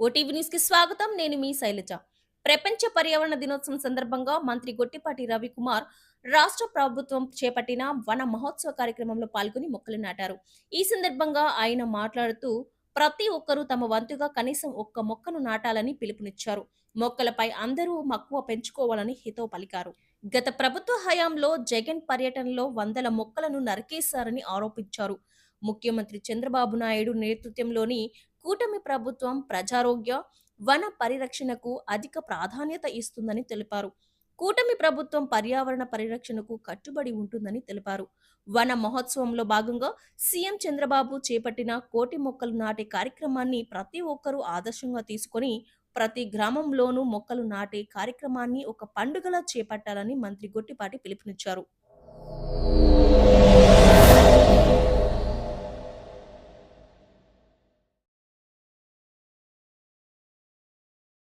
OTV న్యూస్కి స్వాగతం. నేను మీ శైలజ. ప్రపంచ పర్యావరణ దినోత్సవం సందర్భంగా మంత్రి గొట్టిపాటి రవికుమార్ రాష్ట్ర ప్రభుత్వం చేపట్టిన వన మహోత్సవ కార్యక్రమంలో పాల్గొని మొక్కలు నాటారు. ఈ సందర్భంగా ఆయన మాట్లాడుతూ ప్రతి ఒక్కరూ తమ వంతుగా కనీసం ఒక్క మొక్కను నాటాలని పిలుపునిచ్చారు. మొక్కలపై అందరూ మక్కువ పెంచుకోవాలని హితో పలికారు. గత ప్రభుత్వ హయాంలో జగన్ పర్యటనలో వందల మొక్కలను నరికేశారని ఆరోపించారు. ముఖ్యమంత్రి చంద్రబాబు నాయుడు నేతృత్వంలోని కూటమి ప్రభుత్వం ప్రజారోగ్య వన పరిరక్షణకు అధిక ప్రాధాన్యత ఇస్తుందని తెలిపారు. కూటమి ప్రభుత్వం పర్యావరణ పరిరక్షణకు కట్టుబడి ఉంటుందని తెలిపారు. వన మహోత్సవంలో భాగంగా సీఎం చంద్రబాబు చేపట్టిన కోటి మొక్కలు నాటే కార్యక్రమాన్ని ప్రతి ఒక్కరూ ఆదర్శంగా తీసుకొని ప్రతి గ్రామంలోనూ మొక్కలు నాటే కార్యక్రమాన్ని ఒక పండుగలా చేపట్టాలని మంత్రి గొట్టిపాటి పిలుపునిచ్చారు.